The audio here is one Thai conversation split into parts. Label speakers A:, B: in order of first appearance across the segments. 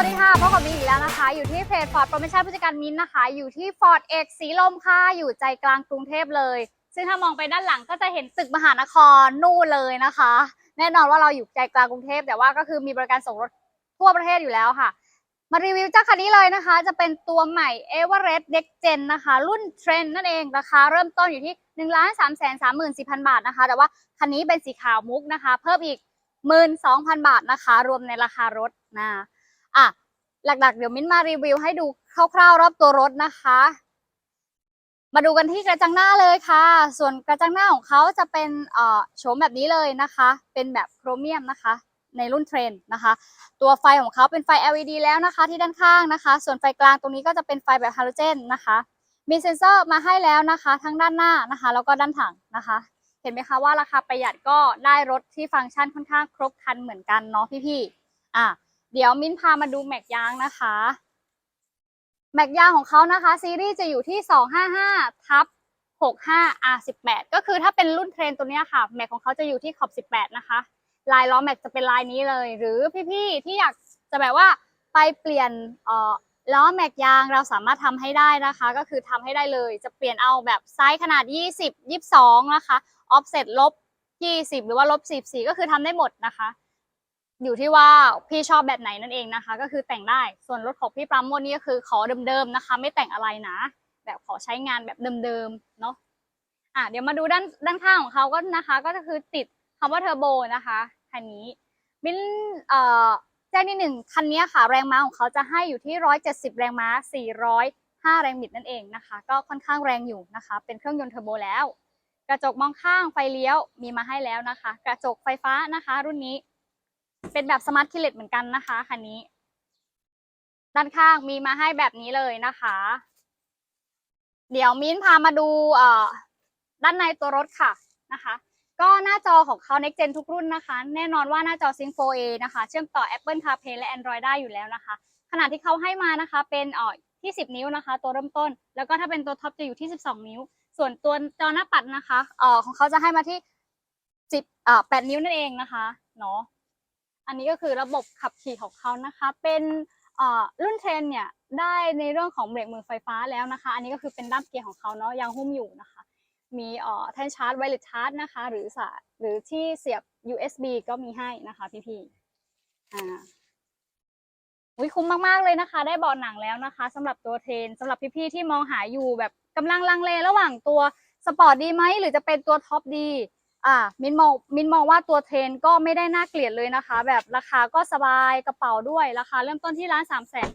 A: วัสดีค่ะพบกับมินอีกแล้วนะคะ อยู่ที่เพจฟอร์ดโปรโมชั่นผู้จัดการมินนะคะ อยู่ที่ฟอร์ดเอกสีลมค่ะ อยู่ใจกลางกรุงเทพเลย ซึ่งถ้ามองไปด้านหลังก็จะเห็นตึกมหานครนู่นเลยนะคะ แน่นอนว่าเราอยู่ใจกลางกรุงเทพแต่ว่าก็คือมีบริการส่งรถทั่วประเทศอยู่แล้วค่ะ มารีวิวเจ้าคันนี้เลยนะคะ จะเป็นตัวใหม่ e v e r e s t Next Gen นะคะ รุ่นเทรนนั่นเองราคาเริ่มต้นอยู่ที่1 3 3 3 4 0 0 0บาทนะคะ แต่ว่าคันนี้เป็นสีขาวมุกนะคะ เพิ่มอีก 12,000 บาทนะคะ รวมในราคารถนะ อะหลักๆ เดี๋ยวมิ้นมารีวิวให้ดูคร่าวๆ รอบตัวรถนะคะ มาดูกันที่กระจังหน้าเลยค่ะ ส่วนกระจังหน้าของเขาจะเป็นเอ่อโฉมแบบนี้เลยนะคะ เป็นแบบโครเมียมนะคะ ในรุ่นเทรนนะคะ ตัวไฟของเขาเป็นไฟ LED แล้วนะคะ ที่ด้านข้างนะคะ ส่วนไฟกลางตรงนี้ก็จะเป็นไฟแบบฮาโลเจนนะคะ มีเซ็นเซอร์มาให้แล้วนะคะ ทั้งด้านหน้านะคะ แล้วก็ด้านถังนะคะ เห็นไหมคะว่าราคาประหยัดก็ได้รถที่ฟังก์ชันค่อนข้างครบครันเหมือนกันเนาะพี่ๆอะ เดี๋ยวมิ้นพามาดูแม็กยางนะคะ แม็กยางของเขานะคะ ซีรีส์จะอยู่ที่ 255ทับ65 R18 ก็คือถ้าเป็นรุ่นเทรนตัวนี้ค่ะ แม็กของเขาจะอยู่ที่ขอบ 18 นะคะ ลายล้อแม็กจะเป็นลายนี้เลย หรือพี่ ๆ ที่อยากจะแบบว่าไปเปลี่ยนเอ่อล้อแม็กยางเราสามารถทำให้ได้นะคะ ก็คือทำให้ได้เลย จะเปลี่ยนเอาแบบไซส์ขนาด 20 22 นะคะ ออฟเซ็ตลบ 20 หรือว่าลบ 14 ก็คือทำได้หมดนะคะ อยู่ที่ว่าพี่ชอบแบบไหนนั่นเองนะคะ ก็คือแต่งได้ส่วนรถของพี่ปราโมทนี่ก็คือขอเดิมๆนะคะ ไม่แต่งอะไรนะ แบบขอใช้งานแบบเดิมๆเนาะอะเดี๋ยวมาดูด้านด้านข้างของเขาก็นะคะ ก็คือติดคำว่าเทอร์โบนะคะคันนี้มินเอ่อแจ้งนิดหนึ่งคันนี้ค่ะแรงม้าของเขาจะให้อยู่ที่ 170 แรงม้า 405 แรงบิดนั่นเองนะคะ ก็ค่อนข้างแรงอยู่นะคะ เป็นเครื่องยนต์เทอร์โบแล้ว กระจกมองข้างไฟเลี้ยวมีมาให้แล้วนะคะ กระจกไฟฟ้านะคะ รุ่นนี้ เป็นแบบสมาร์ทคิเลตเหมือนกันนะคะคันนี้ ด้านข้างมีมาให้แบบนี้เลยนะคะ เดี๋ยวมิ้นพามาดูเอ่อด้านในตัวรถค่ะนะคะ ก็หน้าจอของเขา Next Gen ทุกรุ่นนะคะ แน่นอนว่าหน้าจอ Sync 4A นะคะ เชื่อมต่อ Apple CarPlay และ Android ได้อยู่แล้วนะคะ ขนาดที่เขาให้มานะคะเป็นเอ่อที่ 10 นิ้วนะคะ ตัวเริ่มต้น แล้วก็ถ้าเป็นตัวท็อปจะอยู่ที่ 12 นิ้ว ส่วนตัวจอหน้าปัดนะคะเอ่อของเขาจะให้มาที่ 10เอ่อ8นิ้วนั่นเองนะคะเนาะ อันนี้ก็คือระบบขับขี่ของเขานะคะ เป็นรุ่นเทรนเนี่ยได้ในเรื่องของเบรกมือไฟฟ้าแล้วนะคะ อันนี้ก็คือเป็นด้ามเกียร์ของเขาเนาะยังหุ้มอยู่นะคะ มีแท่นชาร์จไวเลสชาร์จนะคะ หรือสายหรือที่เสียบ USB ก็มีให้นะคะพี่ๆอ่าอุ้ยคุ้มมากๆเลยนะคะ ได้เบาะหนังแล้วนะคะสำหรับตัวเทรนสำหรับพี่ๆที่มองหาอยู่แบบกำลังลังเลระหว่างตัวสปอร์ตดีไหมหรือจะเป็นตัวท็อปดี อ่ามินมองมินมองว่าตัวเทรนก็ไม่ได้น่าเกลียดเลยนะคะ แบบราคาก็สบายกระเป๋าด้วยราคาเริ่มต้นที่ร้านสามแสน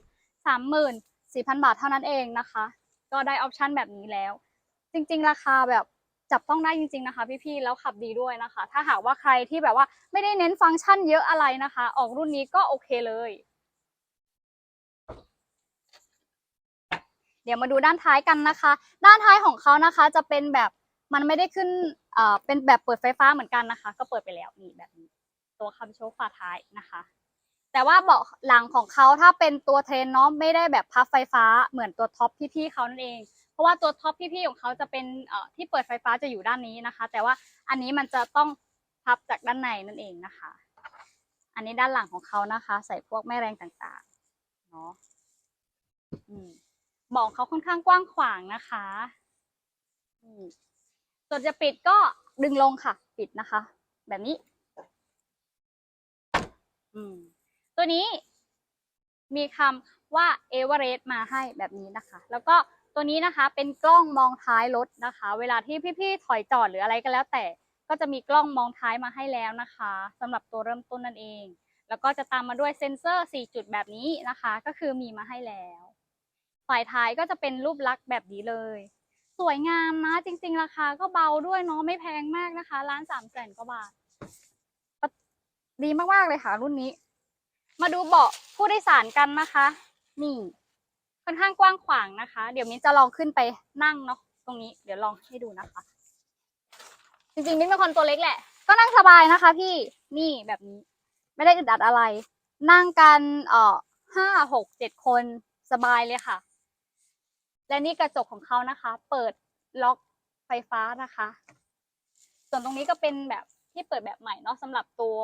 A: สามหมื่นสี่พันบาทเท่านั้นเองนะคะ ก็ได้ออปชั่นแบบนี้แล้ว จริง ๆ ราคาแบบจับต้องได้จริง ๆ นะคะ พี่ๆแล้วขับดีด้วยนะคะ ถ้าหากว่าใครที่แบบว่าไม่ได้เน้นฟังก์ชันเยอะอะไรนะคะ ออกรุ่นนี้ก็โอเคเลย เดี๋ยวมาดูด้านท้ายกันนะคะ ด้านท้ายของเขานะคะจะเป็นแบบ มันไม่ได้ขึ้นเอ่อเป็นแบบเปิดไฟฟ้าเหมือนกันนะคะ ก็เปิดไปแล้วนี่แบบนี้ ตัวคัมโชคฝาท้ายนะคะ แต่ว่าเบาะหลังของเขาถ้าเป็นตัวเทรนเนาะไม่ได้แบบพับไฟฟ้าเหมือนตัวท็อปพี่ๆเขานั่นเอง เพราะว่าตัวท็อปพี่ๆของเขาจะเป็นเอ่อที่เปิดไฟฟ้าจะอยู่ด้านนี้นะคะ แต่ว่าอันนี้มันจะต้องพับจากด้านในนั่นเองนะคะ อันนี้ด้านหลังของเขานะคะ ใส่พวกแม่แรงต่างๆเนาะอืมบาะเขาค่อนข้างกว้างขวางนะคะ อืม ส่วนจะปิดก็ดึงลงค่ะ ปิดนะคะ แบบนี้ อืม ตัวนี้มีคำว่าเอเวอเรสต์มาให้แบบนี้นะคะ แล้วก็ตัวนี้นะคะ เป็นกล้องมองท้ายรถนะคะ เวลาที่พี่ๆถอยจอดหรืออะไรก็แล้ว แต่ก็จะมีกล้องมองท้ายมาให้แล้วนะคะสำหรับตัวเริ่มต้นนั่นเอง แล้วก็จะตามมาด้วยเซ็นเซอร์ 4 จุดแบบนี้นะคะ ก็คือมีมาให้แล้ว ฝ่ายท้ายก็จะเป็นรูปลักษณ์แบบนี้เลย สวยงามนะ จริง ๆ ราคาก็เบาด้วยเนาะไม่แพงมากนะคะร้านสามแสนกว่าบาท ดีมากๆเลยค่ะ รุ่นนี้ มาดูเบาะผู้โดยสารกันนะคะ นี่ค่อนข้างกว้างขวางนะคะ เดี๋ยวมิ้นจะลองขึ้นไปนั่งเนาะตรงนี้ เดี๋ยวลองให้ดูนะคะ จริงๆมิ้นเป็นคนตัวเล็กแหละ ก็นั่งสบายนะคะ พี่นี่แบบนี้ ไม่ได้อึดอัดอะไร นั่งกันเอ่อห้าหกเจ็ดคนสบายเลยค่ะ และนี่กระจกของเขานะคะ เปิดล็อกไฟฟ้านะคะ ส่วนตรงนี้ก็เป็นแบบที่เปิดแบบใหม่เนาะสำหรับตัว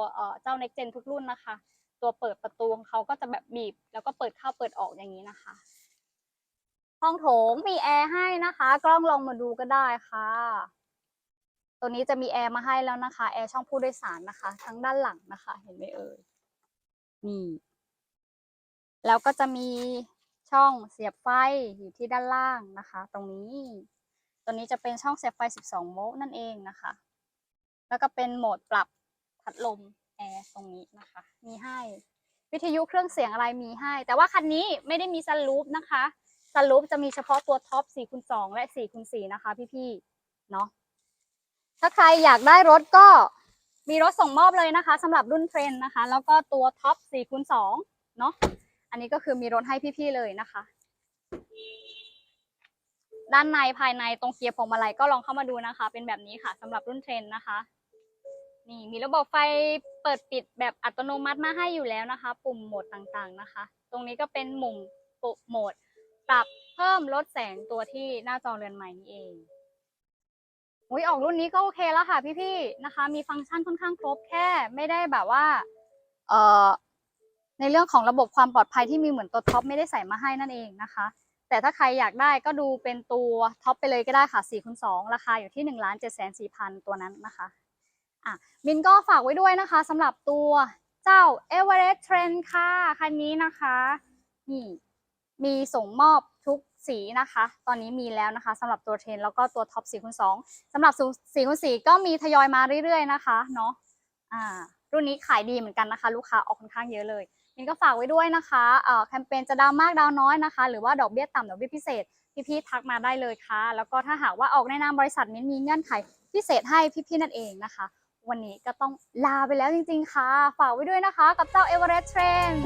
A: เจ้า Next Gen ทุกรุ่นนะคะ ตัวเปิดประตูของเขาก็จะแบบบีบ แล้วก็เปิดเข้าเปิดออกอย่างนี้นะคะ ห้องโถงมีแอร์ให้นะคะ กล้องลองมาดูก็ได้ค่ะตัวนี้จะมีแอร์มาให้แล้วนะคะ แอร์ช่องผู้โดยสารนะคะ ทั้งด้านหลังนะคะ เห็นไหมเอ่ยนี่ แล้วก็จะมี ช่องเสียบไฟอยู่ที่ด้านล่างนะคะ ตรงนี้ ตัวนี้จะเป็นช่องเสียบไฟ 12 โวลต์นั่นเองนะคะ แล้วก็เป็นโหมดปรับพัดลมแอร์ตรงนี้นะคะ มีให้ วิทยุเครื่องเสียงอะไรมีให้ แต่ว่าคันนี้ไม่ได้มีซันรูฟนะคะซันรูฟจะมีเฉพาะตัวท็อป4คูณ2และ4คูณ4นะคะ พี่ๆ เนาะถ้าใครอยากได้รถก็มีรถส่งมอบเลยนะคะสำหรับรุ่นเทรนนะคะ แล้วก็ตัวท็อป4คูณ2เนาะ อันนี้ก็คือมีรถให้พี่ๆเลยนะคะ ด้านในภายในตรงเกียร์พวงมาลัยก็ลองเข้ามาดูนะคะ เป็นแบบนี้ค่ะสำหรับรุ่นเทรนนะคะ นี่มีระบบไฟเปิดปิดแบบอัตโนมัติมาให้อยู่แล้วนะคะ ปุ่มโหมดต่างๆนะคะ ตรงนี้ก็เป็นมุมปุ่มโหมดปรับเพิ่มลดแสงตัวที่หน้าจอเรือนใหม่นี่เองอุ้ยออกรุ่นนี้ก็โอเคแล้วค่ะพี่ๆนะคะ มีฟังก์ชันค่อนข้างครบแค่ไม่ได้แบบว่า เอ่อ ในเรื่องของระบบความปลอดภัยที่มีเหมือนตัวท็อปไม่ได้ใส่มาให้นั่นเองนะคะ แต่ถ้าใครอยากได้ก็ดูเป็นตัวท็อปไปเลยก็ได้ค่ะ4คูณ2ราคาอยู่ที่1 7 4 0 0 0ตัวนั้นนะคะอะมินก็ฝากไว้ด้วยนะคะสำหรับตัวเจ้า Everest Trend ค่ะคันนี้นะคะนี่มีส่งมอบทุกสีนะคะ ตอนนี้มีแล้วนะคะสำหรับตัวเทรนแล้วก็ตัวท็อป4คูณ2สำหรับ4คูณ4ก็มีทยอยมาเรื่อยๆนะคะเนาะอ่า รุ่นนี้ขายดีเหมือนกันนะคะ ลูกค้าออกค่อนข้างเยอะเลยมินก็ฝากไว้ด้วยนะคะแคมเปญจะดาวมากดาวน้อยนะคะ หรือว่าดอกเบี้ยต่ำดอกเบี้ยพิเศษ พี่ๆทักมาได้เลยค่ะ แล้วก็ถ้าหากว่าออกในนามบริษัทมินมีเงื่อนไขพิเศษให้พี่ๆนั่นเองนะคะ วันนี้ก็ต้องลาไปแล้วจริง ๆ ค่ะ ฝากไว้ด้วยนะคะ กับเจ้า Everest Trend